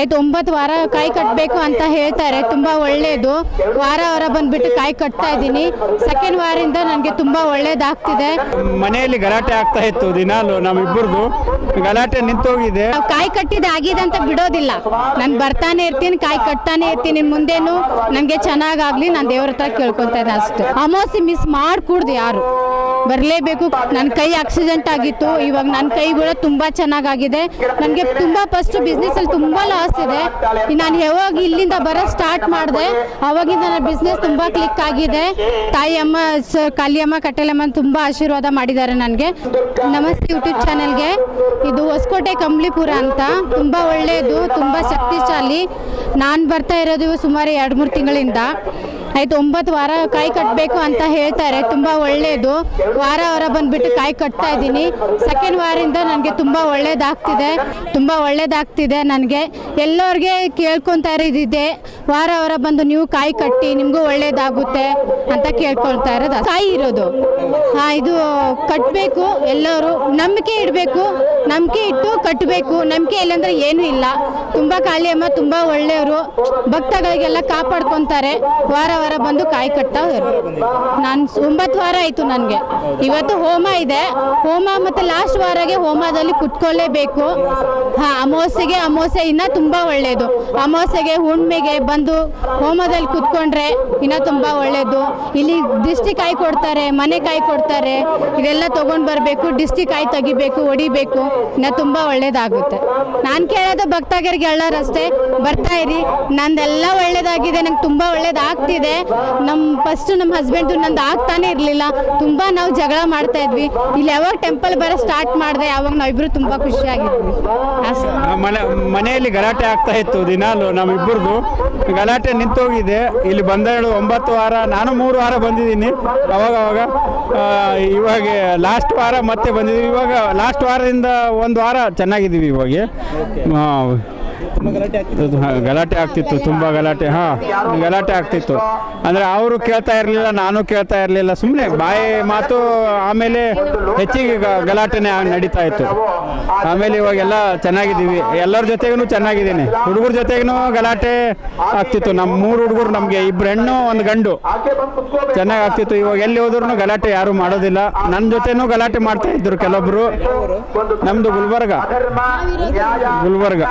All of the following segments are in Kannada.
ಆಯ್ತು ಒಂಬತ್ತು ವಾರ ಕಾಯಿ ಕಟ್ಟಬೇಕು ಅಂತ ಹೇಳ್ತಾರೆ. ತುಂಬಾ ಒಳ್ಳೇದು. ವಾರ ವಾರ ಬಂದ್ಬಿಟ್ಟು ಕಾಯಿ ಕಟ್ತಾ ಇದ್ದೀನಿ. ಸೆಕೆಂಡ್ ವಾರಿಂದ ನನಗೆ ತುಂಬಾ ಒಳ್ಳೇದಾಗ್ತಿದೆ. ಮನೆಯಲ್ಲಿ ಗಲಾಟೆ ಆಗ್ತಾ ಇತ್ತು ದಿನಾಲು ನಮ್ಮಿಬ್ಬರದು ಗಲಾಟೆ ನಿಂತೋಗಿದೆ. ನಾವು ಕಾಯಿ ಕಟ್ಟಿದ ಆಗಿದೆ ಅಂತ ಬಿಡೋದಿಲ್ಲ. ನಾನು ಬರ್ತಾನೆ ಇರ್ತೀನಿ ಕಾಯಿ ಕಟ್ತಾನೆ ಇರ್ತೀನಿ ಮುಂದೇನು. ನನಗೆ ಚೆನ್ನಾಗಾಗ್ಲಿ ನಾನು ದೇವ್ರ ಹತ್ರ ಕೇಳ್ಕೊತಾ ಇದ್ದೆ ಅಷ್ಟೇ. ಅಮಾವಾಸ್ಯೆ ಮಿಸ್ ಮಾಡ್ಕೂಡ್ದು ಯಾರು? ಬರಲೇಬೇಕು. ನನ್ನ ಕೈ ಆಕ್ಸಿಡೆಂಟ್ ಆಗಿತ್ತು. ಇವಾಗ ನನ್ನ ಕೈಗಳು ತುಂಬಾ ಚೆನ್ನಾಗಾಗಿದೆ. ನನಗೆ ತುಂಬಾ ಫಸ್ಟ್ ಬಿಸ್ನೆಸ್ ಅಲ್ಲಿ ತುಂಬಾ ಲಾಸ್ ಇದೆ ನಾನು ಯಾವಾಗ ಇಲ್ಲಿಂದ ಬರೋ ಸ್ಟಾರ್ಟ್ ಮಾಡಿದೆ, ಅವಾಗಿಂದ ನನ್ನ ಬಿಸ್ನೆಸ್ ತುಂಬಾ ಕ್ಲಿಕ್ ಆಗಿದೆ. ತಾಯಿ ಅಮ್ಮ ಕಾಲಿಯಮ್ಮ ಕಟ್ಟೆಲಮ್ಮ ತುಂಬಾ ಆಶೀರ್ವಾದ ಮಾಡಿದ್ದಾರೆ ನನಗೆ. ನಮಸ್ತೆ ಯೂಟ್ಯೂಬ್ ಚಾನೆಲ್ಗೆ ಇದು ಹೊಸಕೋಟೆ ಕಂಬ್ಳಿಪುರ ಅಂತ. ತುಂಬಾ ಒಳ್ಳೆಯದು, ತುಂಬಾ ಶಕ್ತಿಶಾಲಿ. ನಾನು ಬರ್ತಾ ಇರೋದು ಸುಮಾರು ಎರಡು ಮೂರು ತಿಂಗಳಿಂದ. ಆಯ್ತು, ಒಂಬತ್ತು ವಾರ ಕಾಯಿ ಕಟ್ಟಬೇಕು ಅಂತ ಹೇಳ್ತಾರೆ. ತುಂಬಾ ಒಳ್ಳೆಯದು ವಾರ ವಾರ ಬಂದ್ಬಿಟ್ಟು ಕಾಯಿ ಕಟ್ತಾ ಇದ್ದೀನಿ. ಸೆಕೆಂಡ್ ವಾರದಿಂದ ನನಗೆ ತುಂಬಾ ಒಳ್ಳೇದಾಗ್ತಿದೆ. ತುಂಬಾ ಒಳ್ಳೇದಾಗ್ತಿದೆ ನನಗೆ. ಎಲ್ಲರಿಗೆ ಕೇಳ್ಕೊತಾ ಇರೋದಿದೆ. ವಾರ ವಾರ ಬಂದು ನೀವು ಕಾಯಿ ಕಟ್ಟಿ ನಿಮಗೂ ಒಳ್ಳೇದಾಗುತ್ತೆ ಅಂತ ಕೇಳ್ಕೊಳ್ತಾ ಇರೋದು. ಕಾಯಿ ಇರೋದು. ಇದು ಕಟ್ಟಬೇಕು ಎಲ್ಲರೂ ನಂಬಿಕೆ ಇಡಬೇಕು, ನಂಬಿಕೆ ಇಟ್ಟು ಕಟ್ಟಬೇಕು ನಂಬಿಕೆ ಇಲ್ಲಾಂದ್ರೆ ಏನೂ ಇಲ್ಲ. ತುಂಬ ಕಾಳಿಯಮ್ಮ, ತುಂಬ ಒಳ್ಳೆಯವರು. ಭಕ್ತಗಳಿಗೆಲ್ಲ ಕಾಪಾಡ್ಕೊತಾರೆ. ವಾರ ವಾರ ಬಂದು ಕಾಯಿ ಕಟ್ತಾ ನಾನು ಒಂಬತ್ತು ವಾರ ಆಯಿತು ನನಗೆ. ಇವತ್ತು ಹೋಮ ಇದೆ. ಹೋಮ ಮತ್ತು ಲಾಸ್ಟ್ ವಾರಗೆ ಹೋಮದಲ್ಲಿ ಕುತ್ಕೊಳ್ಳೇಬೇಕು ಹಾಂ, ಅಮಾವಾಸ್ಯೆಗೆ ಅಮಾವಾಸ್ಯೆ ಇನ್ನ ತುಂಬ ಒಳ್ಳೆಯದು ಅಮಾವಾಸ್ಯೆಗೆ ಹುಣ್ಣಿಮೆಗೆ ಬಂದು ಹೋಮದಲ್ಲಿ ಕುತ್ಕೊಂಡ್ರೆ ಇನ್ನೂ ತುಂಬ ಒಳ್ಳೆಯದು ಇಲ್ಲಿ ದಿಷ್ಟಿ ಕಾಯಿ ಕೊಡ್ತಾರೆ, ಮನೆ ಕಾಯಿ ಕೊಡ್ತಾರೆ. ಇದೆಲ್ಲ ತಗೊಂಡ್ ಬರಬೇಕು ಡಿಸ್ಟಿಕ್ ಕಾಯಿ ತೆಗಿಬೇಕು ಹೊಡಿಬೇಕು ನಾ ತುಂಬಾ ಒಳ್ಳೇದಾಗುತ್ತೆ. ನಾನು ಕೇಳೋದು ಭಕ್ತಗರಿಗೆ ಅಷ್ಟೇ ಬರ್ತಾ ಇರಿ. ನಂದೆಲ್ಲ ಒಳ್ಳೇದಾಗಿದೆ, ನಂಗೆ ತುಂಬಾ ಒಳ್ಳೇದಾಗ್ತಿದೆ. ನಮ್ಮ ಫಸ್ಟ್ ನಮ್ಮ ಹಸ್ಬೆಂಡು ನಂದು ಆಗ್ತಾನೆ ಇರಲಿಲ್ಲ. ತುಂಬಾ ನಾವು ಜಗಳ ಮಾಡ್ತಾ ಇದ್ವಿ. ಇಲ್ಲಿ ಯಾವಾಗ ಟೆಂಪಲ್ ಬರ ಸ್ಟಾರ್ಟ್ ಮಾಡಿದೆ ಯಾವಾಗ ನಾವಿಬ್ರು ತುಂಬಾ ಖುಷಿಯಾಗಿದ್ವಿ. ಮನೆಯಲ್ಲಿ ಗಲಾಟೆ ಆಗ್ತಾ ಇತ್ತು ದಿನಾಲು ನಮ್ಮಿಬ್ಬರದು. ಗಲಾಟೆ ನಿಂತೋಗಿದೆ. ಇಲ್ಲಿ ಬಂದ ಒಂಬತ್ತು ವಾರ, ನಾನು ಮೂರು ವಾರ ಬಂದಿದ್ದೀನಿ. ಅವಾಗ ಅವಾಗ ಇವಾಗ ಲಾಸ್ಟ್ ವಾರ ಮತ್ತೆ ಬಂದಿದ್ದೀವಿ. ಇವಾಗ ಲಾಸ್ಟ್ ವಾರದಿಂದ ಒಂದು ವಾರ ಚೆನ್ನಾಗಿದ್ದೀವಿ ಇವಾಗ. ಗಲಾಟೆ ಆಗ್ತಿತ್ತು. ತುಂಬ ಗಲಾಟೆ, ಹಾಂ, ಗಲಾಟೆ ಆಗ್ತಿತ್ತು. ಅಂದರೆ ಅವರು ಕೇಳ್ತಾ ಇರಲಿಲ್ಲ, ನಾನು ಕೇಳ್ತಾ ಇರಲಿಲ್ಲ ಸುಮ್ಮನೆ ಬಾಯಿ ಮಾತು, ಆಮೇಲೆ ಹೆಚ್ಚಿಗೆ ಗಲಾಟೆನೇ ನಡೀತಾ ಇತ್ತು. ಆಮೇಲೆ ಇವಾಗೆಲ್ಲ ಚೆನ್ನಾಗಿದ್ದೀವಿ, ಎಲ್ಲರ ಜೊತೆಗೂ ಚೆನ್ನಾಗಿದ್ದೀನಿ. ಹುಡುಗರ ಜೊತೆಗೂ ಗಲಾಟೆ ಆಗ್ತಿತ್ತು. ನಮ್ಮ ಮೂರು ಹುಡುಗರು ನಮಗೆ ಇಬ್ರು ಹೆಣ್ಣು, ಒಂದು ಗಂಡು. ಚೆನ್ನಾಗಿ ಆಗ್ತಿತ್ತು. ಇವಾಗ ಎಲ್ಲಿ ಹೋದ್ರೂ ಗಲಾಟೆ ಯಾರು ಮಾಡೋದಿಲ್ಲ. ನನ್ನ ಜೊತೆನೂ ಗಲಾಟೆ ಮಾಡ್ತಾ ಇದ್ರು ಕೆಲವೊಬ್ರು. ನಮ್ದು ಗುಲ್ಬರ್ಗ. ಗುಲ್ಬರ್ಗ.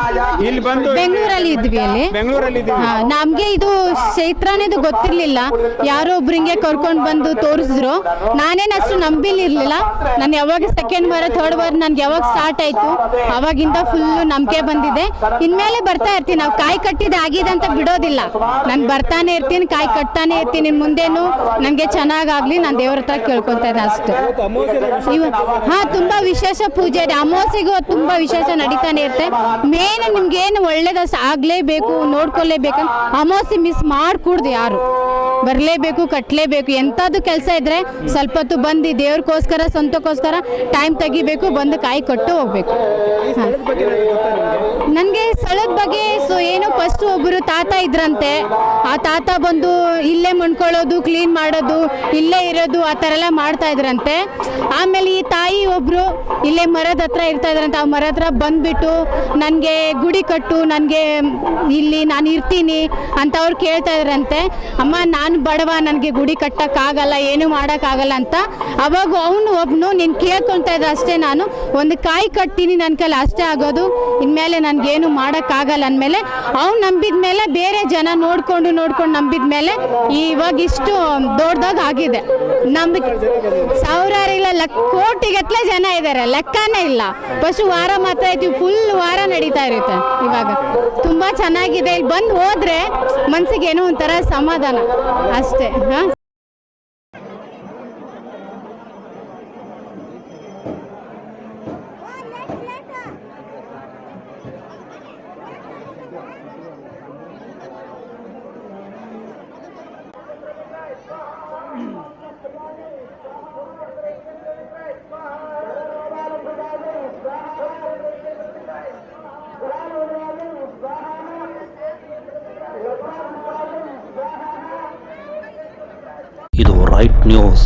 ಇಲ್ಲಿ ಬಂದು ಬೆಂಗಳೂರಲ್ಲಿ ಇದ್ವಿ ಅಲ್ಲಿ. ಬೆಂಗಳೂರಲ್ಲಿ ಇದ್ದೀವಿ. ಹಾ, ನಮ್ಗೆ ಇದು ಚೈತ್ರನೇದು ಗೊತ್ತಿರ್ಲಿಲ್ಲ. ಯಾರೋ ಒಬ್ರಿಗೆ ಕರ್ಕೊಂಡು ಬಂದು ತೋರಿಸಿದ್ರು. ನಾನೇನು ಅಷ್ಟು ನಂಬಿಲಿರ್ಲಿಲ್ಲ. ನಾನು ಯಾವಾಗ ಸೆಕೆಂಡ್ ವಾರ ಥರ್ಡ್ ವಾರ ನನ್ಗೆ ಯಾವಾಗ ಸ್ಟಾರ್ಟ್ ಆಯ್ತು ಅವಾಗಿಂದ ಫುಲ್ ನಂಬಿಕೆ ಬಂದಿದೆ. ಇನ್ಮೇಲೆ ಬರ್ತಾ ಇರ್ತೀನಿ. ನಾವು ಕಾಯಿ ಕಟ್ಟಿದ ಆಗಿದೆ ಅಂತ ಬಿಡೋದಿಲ್ಲ. ನಾನು ಬರ್ತಾನೆ ಇರ್ತೀನಿ ಕಾಯಿ ಕಟ್ತಾನೆ ಇರ್ತೀನಿ. ಮುಂದೇನು ನನಗೆ ಚೆನ್ನಾಗಾಗ್ಲಿ ನಾನು ದೇವ್ರ ಹತ್ರ ಕೇಳ್ಕೊತಾ ಇದ್ದೆ ಅಷ್ಟೇ. ಇವ ಹಾ ತುಂಬಾ ವಿಶೇಷ ಪೂಜೆ ಇದೆ. ಅಮಾವಾಸ್ಯೆಗೂ ತುಂಬಾ ವಿಶೇಷ ನಡೀತಾನೆ ಇರುತ್ತೆ. ಮೇನ್ ನಿಮ್ಗೆ ಏನು ಒಳ್ಳೇದ ಆಗ್ಲೇಬೇಕು ನೋಡ್ಕೊಳ್ಳೇಬೇಕು ಅಮಾವಾಸ್ಯೆ ಮಿಸ್ ಮಾಡ್ಕೂಡ್ದು ಯಾರು? ಬರಲೇಬೇಕು ಕಟ್ಟಲೇಬೇಕು ಎಂಥದ್ದು ಕೆಲಸ ಇದ್ರೆ ಸ್ವಲ್ಪ ಹೊತ್ತು ಬಂದು ದೇವ್ರಿಗೋಸ್ಕರ ಸ್ವಂತಕ್ಕೋಸ್ಕರ ಟೈಮ್ ತೆಗಿಬೇಕು ಬಂದು ಕಾಯಿ ಕೊಟ್ಟು ಹೋಗ್ಬೇಕು. ನನಗೆ ಸ್ಥಳದ ಬಗ್ಗೆ ಸೊ ಫಸ್ಟ್ ಒಬ್ಬರು ತಾತ ಇದ್ರಂತೆ. ಆ ತಾತ ಬಂದು ಇಲ್ಲೇ ಮಣ್ಕೊಳ್ಳೋದು ಕ್ಲೀನ್ ಮಾಡೋದು, ಇಲ್ಲೇ ಇರೋದು, ಆ ಥರ ಎಲ್ಲ ಮಾಡ್ತಾ ಇದ್ರಂತೆ. ಆಮೇಲೆ ಈ ತಾಯಿ ಒಬ್ಬರು ಇಲ್ಲೇ ಮರದ ಹತ್ರ ಇರ್ತಾ ಇದ್ರಂತೆ. ಆ ಮರ ಹತ್ರ ಬಂದ್ಬಿಟ್ಟು ನನಗೆ ಗುಡಿ ಕಟ್ಟು, ನನಗೆ ಇಲ್ಲಿ ನಾನು ಇರ್ತೀನಿ ಅಂತ ಅವ್ರು ಕೇಳ್ತಾ ಇದ್ರಂತೆ. ಅಮ್ಮ, ನಾನು ಬಡವ, ನನಗೆ ಗುಡಿ ಕಟ್ಟಕ್ಕಾಗಲ್ಲ, ಏನು ಮಾಡೋಕ್ಕಾಗಲ್ಲ ಅಂತ. ಅವಾಗ ಅವನು ಒಬ್ಬನು ನೀನು ಕೇಳ್ಕೊಳ್ತಾ ಇದ್ದ ಅಷ್ಟೇ ನಾನು, ಒಂದು ಕಾಯಿ ಕಟ್ತೀನಿ ನನ್ನ ಕೈಲಿ, ಅಷ್ಟೇ ಆಗೋದು. ಇನ್ಮೇಲೆ ನನಗೇನು ಮಾಡೋಕ್ಕಾಗಲ್ಲ ಅಂದಮೇಲೆ ಅವ್ನು ನಂಬಿದ ಮೇಲೆ ಬೇರೆ ಜನ ನೋಡ್ಕೊಂಡು ನೋಡ್ಕೊಂಡು ನಂಬಿದ ಮೇಲೆ ಇವಾಗ ಇಷ್ಟು ದೊಡ್ಡದಾಗ ಆಗಿದೆ. ನಂಬಿಕೆ ಸಾವಿರಾರು ಇಲ್ಲ ಲಕ್ ಕೋಟಿಗತ್ಲೆ ಜನ ಇದ್ದಾರೆ ಲೆಕ್ಕನೇ ಇಲ್ಲ. ಫಸ್ಟ್ ವಾರ ಮಾತ್ರ ಐತಿ ಫುಲ್ ವಾರ ನಡೀತಾ ಇರುತ್ತೆ ಇವಾಗ. ತುಂಬಾ ಚೆನ್ನಾಗಿದೆ. ಇಲ್ಲಿ ಬಂದು ಹೋದ್ರೆ ಮನ್ಸಿಗೆ ಏನೋ ಒಂಥರ ಸಮಾಧಾನ. ಅಷ್ಟೇ. ಹಾ? இது ஒரு ரைட் நியூஸ்.